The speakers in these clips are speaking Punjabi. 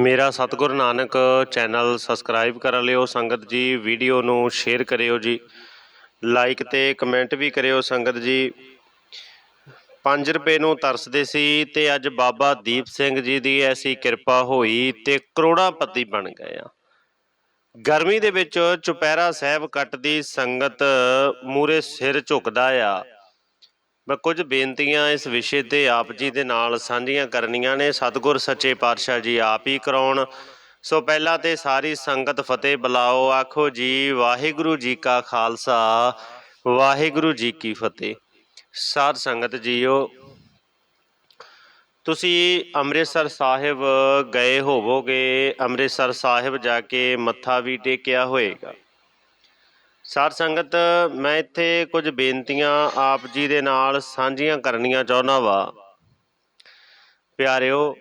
ਮੇਰਾ ਸਤਿਗੁਰ ਨਾਨਕ ਚੈਨਲ ਸਬਸਕ੍ਰਾਈਬ ਕਰ ਲਿਓ, ਸੰਗਤ ਜੀ ਵੀਡੀਓ ਨੂੰ ਸ਼ੇਅਰ ਕਰਿਓ ਜੀ। ਲਾਈਕ ਤੇ ਕਮੈਂਟ ਵੀ ਕਰਿਓ, ਸੰਗਤ ਜੀ। 5 ਰੁਪਏ ਨੂੰ ਤਰਸਦੇ ਸੀ ਤੇ ਅੱਜ ਬਾਬਾ ਦੀਪ ਸਿੰਘ ਜੀ ਦੀ ਐਸੀ ਕਿਰਪਾ ਹੋਈ ਤੇ ਕਰੋੜਾਪਤੀ ਬਣ ਗਏ ਆ। ਗਰਮੀ ਦੇ ਵਿੱਚ ਚੁਪਹਿਰਾ ਸਾਹਿਬ ਕੱਟਦੀ ਸੰਗਤ ਮੂਰੇ ਸਿਰ ਝੁਕਦਾ ਆ। ਮੈਂ ਕੁਝ ਬੇਨਤੀਆਂ ਇਸ ਵਿਸ਼ੇ ਤੇ ਆਪ ਜੀ ਦੇ ਨਾਲ ਸਾਂਝੀਆਂ ਕਰਨੀਆਂ ਨੇ। ਸਤਿਗੁਰ ਸੱਚੇ ਪਾਤਸ਼ਾਹ ਜੀ ਆਪ ਹੀ ਕਰਾਉਣ। ਸੋ ਪਹਿਲਾਂ ਤੇ ਸਾਰੀ ਸੰਗਤ ਫਤਿਹ ਬੁਲਾਓ। ਆਖੋ ਜੀ, ਵਾਹਿਗੁਰੂ ਜੀ ਕਾ ਖਾਲਸਾ, ਵਾਹਿਗੁਰੂ ਜੀ ਕੀ ਫਤਿਹ। ਸਾਧ ਸੰਗਤ ਜੀਓ, ਤੁਸੀਂ ਅੰਮ੍ਰਿਤਸਰ ਸਾਹਿਬ ਗਏ ਹੋਵੋਗੇ। ਅੰਮ੍ਰਿਤਸਰ ਸਾਹਿਬ ਜਾ ਕੇ ਮੱਥਾ ਵੀ ਟੇਕਿਆ ਹੋਏਗਾ। ਸਾਧ ਸੰਗਤ, ਮੈਂ ਇੱਥੇ ਕੁਝ ਬੇਨਤੀਆਂ ਆਪ ਜੀ ਦੇ ਨਾਲ ਸਾਂਝੀਆਂ ਕਰਨੀਆਂ ਚਾਹੁੰਦਾ ਵਾ। ਪਿਆਰਿਓ,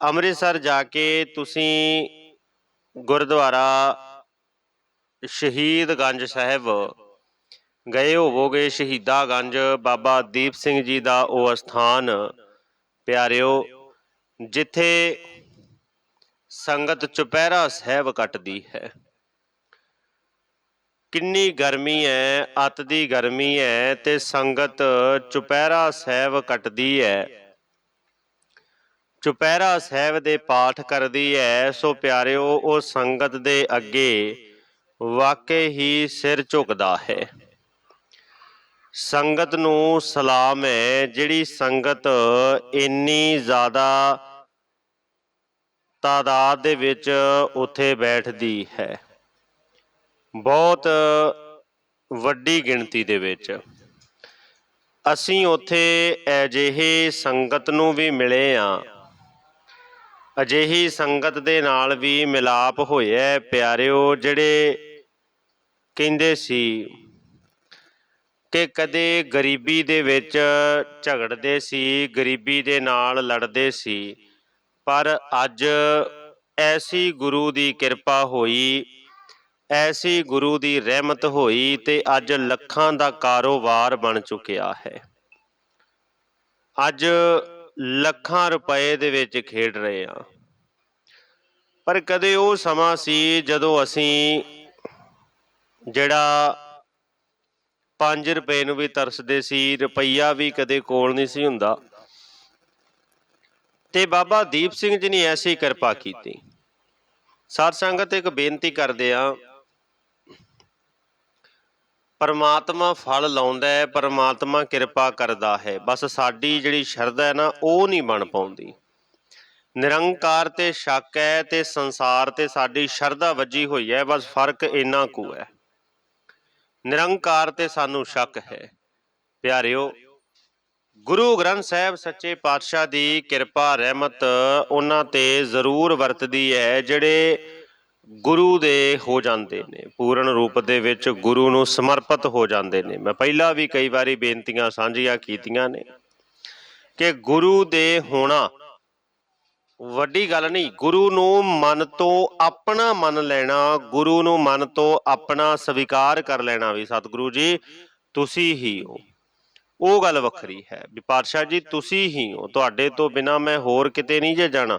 ਅੰਮ੍ਰਿਤਸਰ ਜਾ ਕੇ ਤੁਸੀਂ ਗੁਰਦੁਆਰਾ ਸ਼ਹੀਦਗੰਜ ਸਾਹਿਬ ਗਏ ਹੋਵੋਗੇ ਸ਼ਹੀਦਾਗੰਜ ਬਾਬਾ ਦੀਪ ਸਿੰਘ ਜੀ ਦਾ ਉਹ ਸਥਾਨ ਪਿਆਰਿਓ, ਜਿੱਥੇ ਸੰਗਤ ਚੁਪਹਿਰਾ ਸਾਹਿਬ ਕੱਟਦੀ ਹੈ। ਕਿੰਨੀ ਗਰਮੀ ਹੈ ਅਤ ਦੀ ਗਰਮੀ ਹੈ ਤੇ ਸੰਗਤ ਚੁਪਹਿਰਾ ਸਾਹਿਬ ਕੱਟਦੀ ਹੈ ਚੁਪਹਿਰਾ ਸਾਹਿਬ ਦੇ ਪਾਠ ਕਰਦੀ ਹੈ ਸੋ ਪਿਆਰਿਓ, ਉਹ ਸੰਗਤ ਦੇ ਅੱਗੇ ਵਾਕਈ ਹੀ ਸਿਰ ਝੁਕਦਾ ਹੈ। ਸੰਗਤ ਨੂੰ ਸਲਾਮ ਹੈ ਜਿਹੜੀ ਸੰਗਤ ਇੰਨੀ ਜ਼ਿਆਦਾ ਤਾਦਾਦ ਦੇ ਵਿੱਚ ਉੱਥੇ ਬੈਠਦੀ ਹੈ। ਬਹੁਤ ਵੱਡੀ ਗਿਣਤੀ ਦੇ ਵਿੱਚ। ਅਸੀਂ ਉੱਥੇ ਅਜਿਹੇ ਸੰਗਤ ਨੂੰ ਵੀ ਮਿਲੇ ਆ ਅਜਿਹੀ ਸੰਗਤ ਦੇ ਨਾਲ ਵੀ ਮਿਲਾਪ ਹੋਇਆ ਹੈ, ਪਿਆਰਿਓ, ਜਿਹੜੇ ਕਹਿੰਦੇ ਸੀ ਕਿ ਕਦੇ ਗਰੀਬੀ ਦੇ ਵਿੱਚ ਝਗੜਦੇ ਸੀ, ਗਰੀਬੀ ਦੇ ਨਾਲ ਲੜਦੇ ਸੀ, ਪਰ ਅੱਜ ਐਸੀ ਗੁਰੂ ਦੀ ਕਿਰਪਾ ਹੋਈ ਐਸੀ ਗੁਰੂ ਦੀ ਰਹਿਮਤ ਹੋਈ ਤੇ ਅੱਜ ਲੱਖਾਂ ਦਾ ਕਾਰੋਬਾਰ ਬਣ ਚੁੱਕਿਆ ਹੈ। ਅੱਜ ਲੱਖਾਂ ਰੁਪਏ ਦੇ ਵਿੱਚ ਖੇਡ ਰਹੇ ਆ ਪਰ ਕਦੇ ਉਹ ਸਮਾਂ ਸੀ ਜਦੋਂ ਅਸੀਂ ਜਿਹੜਾ 5 ਰੁਪਏ ਨੂੰ ਵੀ ਤਰਸਦੇ ਸੀ, ਰੁਪਈਆ ਵੀ ਕਦੇ ਕੋਲ ਨਹੀਂ ਸੀ ਹੁੰਦਾ। ਤੇ ਬਾਬਾ ਦੀਪ ਸਿੰਘ ਜੀ ਨੇ ਐਸੀ ਕਿਰਪਾ ਕੀਤੀ। ਸਾਧ ਸੰਗਤ ਇੱਕ ਬੇਨਤੀ ਕਰਦੇ ਆ ਪਰਮਾਤਮਾ ਫਲ ਲਾਉਂਦਾ ਹੈ, ਪਰਮਾਤਮਾ ਕਿਰਪਾ ਕਰਦਾ ਹੈ। ਬਸ ਸਾਡੀ ਜਿਹੜੀ ਸ਼ਰਧਾ ਹੈ ਨਾ, ਉਹ ਨਹੀਂ ਬਣ ਪਾਉਂਦੀ। ਨਿਰੰਕਾਰ ਤੇ ਸ਼ੱਕ ਹੈ ਤੇ ਸੰਸਾਰ ਤੇ ਸਾਡੀ ਸ਼ਰਧਾ ਵੱਜੀ ਹੋਈ ਹੈ, ਬਸ ਫ਼ਰਕ ਇੰਨਾ ਕੁ ਹੈ। ਨਿਰੰਕਾਰ ਤੇ ਸਾਨੂੰ ਸ਼ੱਕ ਹੈ। ਪਿਆਰਿਓ, ਗੁਰੂ ਗ੍ਰੰਥ ਸਾਹਿਬ ਸੱਚੇ ਪਾਤਸ਼ਾਹ ਦੀ ਕਿਰਪਾ, ਰਹਿਮਤ ਉਹਨਾਂ ਤੇ ਜ਼ਰੂਰ ਵਰਤਦੀ ਹੈ, ਜਿਹੜੇ ਗੁਰੂ ਦੇ ਹੋ ਜਾਂਦੇ ਨੇ, ਪੂਰਨ ਰੂਪ ਦੇ ਵਿੱਚ ਗੁਰੂ ਨੂੰ ਸਮਰਪਿਤ ਹੋ ਜਾਂਦੇ ਨੇ। ਮੈਂ ਪਹਿਲਾਂ ਵੀ ਕਈ ਵਾਰੀ ਬੇਨਤੀਆਂ ਸਾਂਝੀਆਂ ਕੀਤੀਆਂ ਨੇ ਕਿ ਗੁਰੂ ਦੇ ਹੋਣਾ ਵੱਡੀ ਗੱਲ ਨਹੀਂ, ਗੁਰੂ ਨੂੰ ਮਨ ਤੋਂ ਆਪਣਾ ਮੰਨ ਲੈਣਾ, ਗੁਰੂ ਨੂੰ ਮਨ ਤੋਂ ਆਪਣਾ ਸਵੀਕਾਰ ਕਰ ਲੈਣਾ ਵੀ ਸਤਿਗੁਰੂ ਜੀ, ਤੁਸੀਂ ਹੀ ਹੋ। ਉਹ ਗੱਲ ਵੱਖਰੀ ਹੈ ਵੀ ਪਾਤਸ਼ਾਹ ਜੀ, ਤੁਸੀਂ ਹੀ ਹੋ। ਤੁਹਾਡੇ ਤੋਂ ਬਿਨਾ ਮੈਂ ਹੋਰ ਕਿਤੇ ਨਹੀਂ ਜੇ ਜਾਣਾ।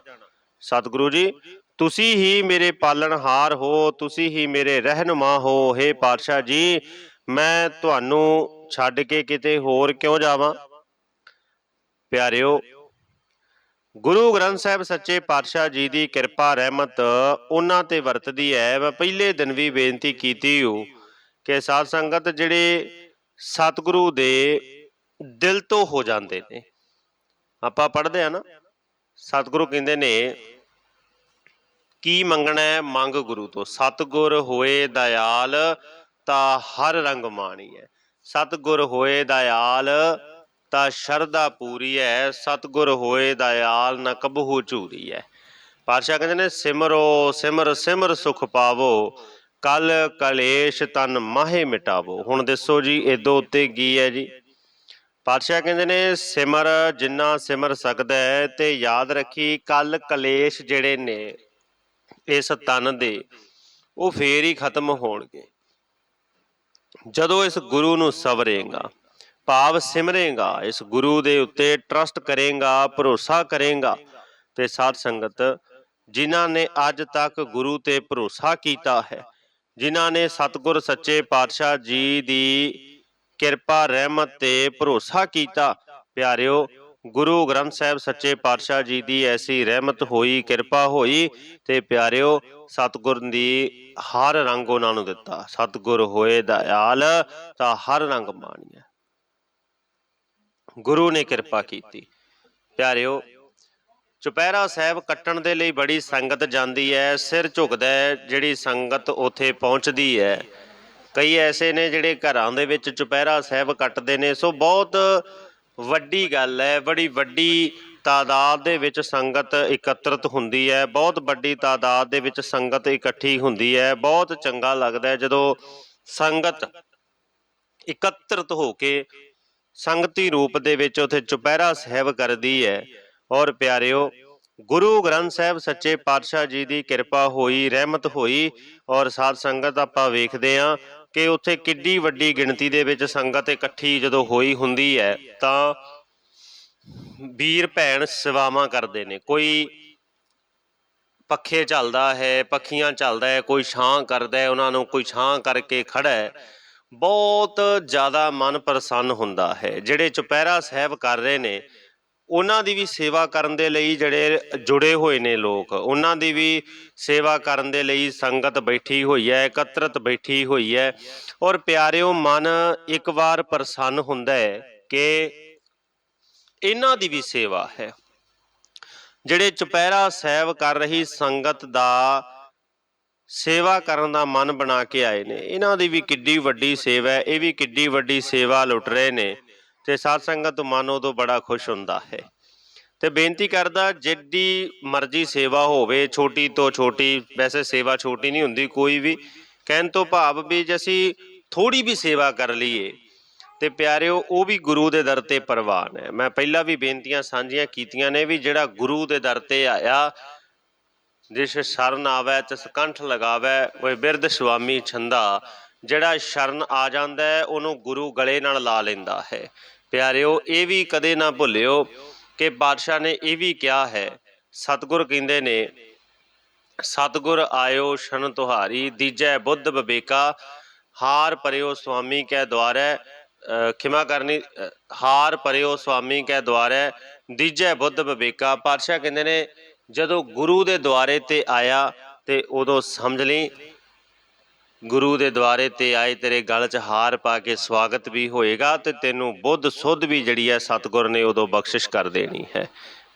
ਸਤਿਗੁਰੂ ਜੀ ਤੁਸੀਂ ਹੀ ਮੇਰੇ ਪਾਲਣਹਾਰ ਹੋ, ਤੁਸੀਂ ਹੀ ਮੇਰੇ ਰਹਿਨੁਮਾ ਹੋ हे ਪਾਤਸ਼ਾਹ ਜੀ। ਮੈਂ ਤੁਹਾਨੂੰ ਛੱਡ ਕੇ ਕਿਤੇ ਹੋਰ ਕਿਉਂ ਜਾਵਾਂ? ਪਿਆਰਿਓ, ਗੁਰੂ ਗ੍ਰੰਥ ਸਾਹਿਬ ਸੱਚੇ ਪਾਤਸ਼ਾਹ ਜੀ ਦੀ ਕਿਰਪਾ, ਰਹਿਮਤ ਉਹਨਾਂ ਤੇ ਵਰਤਦੀ ਹੈ ਮੈਂ ਪਹਿਲੇ ਦਿਨ ਵੀ ਬੇਨਤੀ ਕੀਤੀ ਹੋ ਕਿ ਸਾਧ ਸੰਗਤ ਜਿਹੜੇ ਸਤਿਗੁਰੂ ਦੇ ਦਿਲ ਤੋਂ ਹੋ ਜਾਂਦੇ ਨੇ। ਆਪਾਂ ਪੜ੍ਹਦੇ ਆ ਨਾ, ਸਤਿਗੁਰੂ ਕਹਿੰਦੇ ਨੇ ਕੀ ਮੰਗਣਾ ਹੈ? ਮੰਗ ਗੁਰੂ ਤੋਂ। ਸਤਿਗੁਰ ਹੋਏ ਦਇਆਲ ਤਾਂ ਹਰ ਰੰਗ ਮਾਣੀ ਹੈ ਸਤਿਗੁਰ ਹੋਏ ਦਇਆਲ ਤਾਂ ਸ਼ਰਧਾ ਪੂਰੀ ਹੈ ਸਤਿਗੁਰ ਹੋਏ ਦਇਆਲ ਨ ਕਬਹੂ ਝੂਰੀ ਹੈ ਪਾਤਸ਼ਾਹ ਕਹਿੰਦੇ ਨੇ, ਸਿਮਰੋ, ਸਿਮਰ ਸਿਮਰ ਸੁਖ ਪਾਵੋ। ਕਲ ਕਲੇਸ਼ ਤਨ ਮਾਹੇ ਮਿਟਾਵੋ। ਹੁਣ ਦੱਸੋ ਜੀ ਇਦੋਂ ਉੱਤੇ ਕੀ ਹੈ ਜੀ? ਪਾਤਸ਼ਾਹ ਕਹਿੰਦੇ ਨੇ, ਸਿਮਰ ਜਿੰਨਾ ਸਿਮਰ ਸਕਦਾ ਹੈ ਤੇ ਯਾਦ ਰੱਖੀ, ਕਲ ਕਲੇਸ਼ ਜਿਹੜੇ ਨੇ ਇਸ ਤਨ ਦੇ, ਉਹ ਫੇਰ ਹੀ ਖਤਮ ਹੋਣਗੇ। ਜਦੋਂ ਇਸ ਗੁਰੂ ਨੂੰ ਸਵਰੇਗਾ, ਭਾਵ ਸਿਮਰੇਗਾ, ਇਸ ਗੁਰੂ ਦੇ ਉੱਤੇ ਟਰਸਟ ਕਰੇਗਾ, ਭਰੋਸਾ ਕਰੇਗਾ, ਤੇ ਸਾਧ ਸੰਗਤ, ਜਿਨ੍ਹਾਂ ਨੇ ਅੱਜ ਤੱਕ ਗੁਰੂ ਤੇ ਭਰੋਸਾ ਕੀਤਾ ਹੈ, ਜਿਨ੍ਹਾਂ ਨੇ ਸਤਿਗੁਰ ਸੱਚੇ ਪਾਤਸ਼ਾਹ ਜੀ ਦੀ ਕਿਰਪਾ, ਰਹਿਮਤ ਤੇ ਭਰੋਸਾ ਕੀਤਾ, ਪਿਆਰਿਓ ਗੁਰੂ ਗ੍ਰੰਥ ਸਾਹਿਬ ਸੱਚੇ ਪਾਤਸ਼ਾਹ ਜੀ ਦੀ ਐਸੀ ਰਹਿਮਤ ਹੋਈ, ਕਿਰਪਾ ਹੋਈ ਤੇ ਪਿਆਰਿਓ, ਸਤਿਗੁਰ ਦੀ ਹਰ ਰੰਗ ਉਹਨਾਂ ਨੂੰ ਦਿੱਤਾ। ਸਤਿਗੁਰ ਹੋਏ ਦਇਆਲ ਤਾਂ ਹਰ ਰੰਗ ਮਾਣੀਐ। ਗੁਰੂ ਨੇ ਕਿਰਪਾ ਕੀਤੀ। ਪਿਆਰਿਓ, ਚੁਪਹਿਰਾ ਸਾਹਿਬ ਕੱਟਣ ਦੇ ਲਈ ਬੜੀ ਸੰਗਤ ਜਾਂਦੀ ਹੈ ਸਿਰ ਝੁਕਦਾ ਹੈ ਜਿਹੜੀ ਸੰਗਤ ਉੱਥੇ ਪਹੁੰਚਦੀ ਹੈ ਕਈ ਐਸੇ ਨੇ ਜਿਹੜੇ ਘਰਾਂ ਦੇ ਵਿੱਚ ਚੁਪਹਿਰਾ ਸਾਹਿਬ ਕੱਟਦੇ ਨੇ, ਸੋ ਬਹੁਤ ਵੱਡੀ ਗੱਲ ਹੈ, ਬੜੀ ਵੱਡੀ ਤਾਦਾਦ ਦੇ ਵਿੱਚ ਸੰਗਤ ਇਕੱਤਰਤ ਹੁੰਦੀ ਹੈ, ਬਹੁਤ ਵੱਡੀ ਤਾਦਾਦ ਦੇ ਵਿੱਚ ਸੰਗਤ ਇਕੱਠੀ ਹੁੰਦੀ ਹੈ, ਬਹੁਤ ਚੰਗਾ ਲੱਗਦਾ ਹੈ ਜਦੋਂ ਸੰਗਤ ਇਕੱਤਰਤ ਹੋ ਕੇ ਸੰਗਤੀ ਰੂਪ ਦੇ ਵਿੱਚ ਉਥੇ ਚੁਪਹਿਰਾ ਸਾਹਿਬ ਕਰਦੀ ਹੈ। ਔਰ ਪਿਆਰਿਓ, ਗੁਰੂ ਗ੍ਰੰਥ ਸਾਹਿਬ ਸੱਚੇ ਪਾਤਸ਼ਾਹ ਜੀ ਦੀ ਕਿਰਪਾ ਹੋਈ, ਰਹਿਮਤ ਹੋਈ ਔਰ ਸਾਧ ਸੰਗਤ ਆਪਾਂ ਵੇਖਦੇ ਹਾਂ ਕਿ ਉੱਥੇ ਕਿੱਡੀ ਵੱਡੀ ਗਿਣਤੀ ਦੇ ਵਿੱਚ ਸੰਗਤ ਇਕੱਠੀ ਜਦੋਂ ਹੋਈ ਹੁੰਦੀ ਹੈ, ਤਾਂ ਵੀਰ ਭੈਣ ਸੇਵਾਵਾਂ ਕਰਦੇ ਨੇ। ਕੋਈ ਪੱਖੇ ਚੱਲਦਾ ਹੈ, ਪੱਖੀਆਂ ਚੱਲਦਾ ਹੈ, ਕੋਈ ਛਾਂ ਕਰਦਾ ਹੈ, ਉਹਨਾਂ ਨੂੰ ਕੋਈ ਛਾਂ ਕਰਕੇ ਖੜਾ ਹੈ। ਬਹੁਤ ਜ਼ਿਆਦਾ ਮਨ ਪ੍ਰਸੰਨ ਹੁੰਦਾ ਹੈ, ਜਿਹੜੇ ਚੁਪਹਿਰਾ ਸਾਹਿਬ ਕਰ ਰਹੇ ਨੇ ਉਹਨਾਂ ਦੀ ਵੀ ਸੇਵਾ ਕਰਨ ਦੇ ਲਈ ਜਿਹੜੇ ਜੁੜੇ ਹੋਏ ਨੇ ਲੋਕ, ਉਹਨਾਂ ਦੀ ਵੀ ਸੇਵਾ ਕਰਨ ਦੇ ਲਈ ਸੰਗਤ ਬੈਠੀ ਹੋਈ ਹੈ, ਇਕੱਤਰਤ ਬੈਠੀ ਹੋਈ ਹੈ। ਔਰ ਪਿਆਰਿਓ, ਮਨ ਇੱਕ ਵਾਰ ਪ੍ਰਸੰਨ ਹੁੰਦਾ ਹੈ ਕਿ ਇਹਨਾਂ ਦੀ ਵੀ ਸੇਵਾ ਹੈ। ਜਿਹੜੇ ਚੁਪਹਿਰਾ ਸਾਹਿਬ ਕਰ ਰਹੀ ਸੰਗਤ ਦਾ ਸੇਵਾ ਕਰਨ ਦਾ ਮਨ ਬਣਾ ਕੇ ਆਏ ਨੇ, ਇਹਨਾਂ ਦੀ ਵੀ ਕਿੱਡੀ ਵੱਡੀ ਸੇਵਾ ਹੈ, ਇਹ ਵੀ ਕਿੱਡੀ ਵੱਡੀ ਸੇਵਾ ਲੁੱਟ ਰਹੇ ਨੇ। ਤੇ ਸਾਧ ਸੰਗਤ ਤੋਂ ਮਨ ਉਦੋਂ ਬੜਾ ਖੁਸ਼ ਹੁੰਦਾ ਹੈ। ਤੇ ਬੇਨਤੀ ਕਰਦਾ, ਜਿੱਡੀ ਮਰਜ਼ੀ ਸੇਵਾ ਹੋਵੇ, ਛੋਟੀ ਤੋਂ ਛੋਟੀ, ਵੈਸੇ ਸੇਵਾ ਛੋਟੀ ਨਹੀਂ ਹੁੰਦੀ ਕੋਈ ਵੀ, ਕਹਿਣ ਤੋਂ ਭਾਵ ਵੀ ਜੇ ਅਸੀਂ ਥੋੜੀ ਵੀ ਸੇਵਾ ਕਰ ਲਈਏ, ਤੇ ਪਿਆਰਿਓ, ਉਹ ਵੀ ਗੁਰੂ ਦੇ ਦਰ ਤੇ ਪ੍ਰਵਾਨ ਹੈ। ਮੈਂ ਪਹਿਲਾਂ ਵੀ ਬੇਨਤੀਆਂ ਸਾਂਝੀਆਂ ਕੀਤੀਆਂ ਨੇ ਵੀ ਜਿਹੜਾ ਗੁਰੂ ਦੇ ਦਰ ਤੇ ਆਇਆ, ਜਿਸ ਸ਼ਰਨ ਆਵੈ, ਤਿਸ ਕੰਠ ਲਗਾਵੈ ਉਹ ਬਿਰਧ ਸੁਆਮੀ ਛੰਦਾ, ਜਿਹੜਾ ਸ਼ਰਨ ਆ ਜਾਂਦਾ ਹੈ, ਉਹਨੂੰ ਗੁਰੂ ਗਲੇ ਨਾਲ ਲਾ ਲੈਂਦਾ ਹੈ। ਪਿਆਰਿਓ ਇਹ ਵੀ ਕਦੇ ਨਾ ਭੁੱਲਿਓ ਕਿ ਬਾਦਸ਼ਾਹ ਨੇ ਇਹ ਵੀ ਕਿਹਾ ਹੈ ਸਤਿਗੁਰ ਕਹਿੰਦੇ ਨੇ ਸਤਿਗੁਰ ਆਇਓ ਸ਼ਨ ਤੁਹਾਰੀ ਦੀਜੈ ਬੁੱਧ ਵਿਵੇਕਾ ਹਾਰ ਪਰਿਓ ਸੁਆਮੀ ਕੈ ਦੁਆਰੈ ਅ, ਖਿਮਾ ਕਰਨੀ ਹਾਰ ਪਰਿਓ ਸੁਆਮੀ ਕੈ ਦੁਆਰੈ ਦੀਜੈ ਬੁੱਧ ਵਿਵੇਕਾ ਪਾਤਸ਼ਾਹ ਕਹਿੰਦੇ ਨੇ ਜਦੋਂ ਗੁਰੂ ਦੇ ਦੁਆਰੇ ਤੇ ਆਇਆ ਤੇ ਉਦੋਂ ਸਮਝ ਲਈ ਗੁਰੂ ਦੇ ਦੁਆਰੇ ਤੇ ਆਏ ਤੇਰੇ ਗਲ 'ਚ ਹਾਰ ਪਾ ਕੇ ਸਵਾਗਤ ਵੀ ਹੋਏਗਾ ਤੇ ਤੈਨੂੰ ਬੁੱਧ ਸੁੱਧ ਵੀ ਜਿਹੜੀ ਹੈ ਸਤਿਗੁਰ ਨੇ ਉਦੋਂ ਬਖਸ਼ਿਸ਼ ਕਰ ਦੇਣੀ ਹੈ।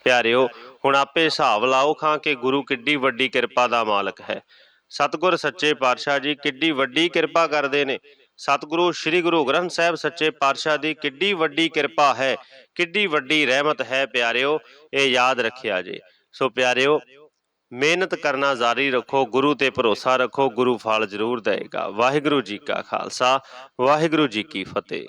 ਪਿਆਰਿਓ, ਹੁਣ ਆਪੇ ਹਿਸਾਬ ਲਾਓ ਖਾਂ ਕਿ ਗੁਰੂ ਕਿੱਡੀ ਵੱਡੀ ਕਿਰਪਾ ਦਾ ਮਾਲਕ ਹੈ। ਸਤਿਗੁਰ ਸੱਚੇ ਪਾਤਸ਼ਾਹ ਜੀ ਕਿੱਡੀ ਵੱਡੀ ਕਿਰਪਾ ਕਰਦੇ ਨੇ। ਸਤਿਗੁਰੂ ਸ੍ਰੀ ਗੁਰੂ ਗ੍ਰੰਥ ਸਾਹਿਬ ਸੱਚੇ ਪਾਤਸ਼ਾਹ ਦੀ ਕਿੱਡੀ ਵੱਡੀ ਕਿਰਪਾ ਹੈ, ਕਿੱਡੀ ਵੱਡੀ ਰਹਿਮਤ ਹੈ ਪਿਆਰਿਓ, ਇਹ ਯਾਦ ਰੱਖਿਆ ਜੇ। ਸੋ ਪਿਆਰਿਓ ਮਿਹਨਤ ਕਰਨਾ ਜਾਰੀ ਰੱਖੋ, ਗੁਰੂ ਤੇ ਭਰੋਸਾ ਰੱਖੋ, ਗੁਰੂ ਫਲ ਜ਼ਰੂਰ ਦੇਵੇਗਾ। ਵਾਹਿਗੁਰੂ ਜੀ ਕਾ ਖਾਲਸਾ, ਵਾਹਿਗੁਰੂ ਜੀ ਕੀ ਫਤਿਹ।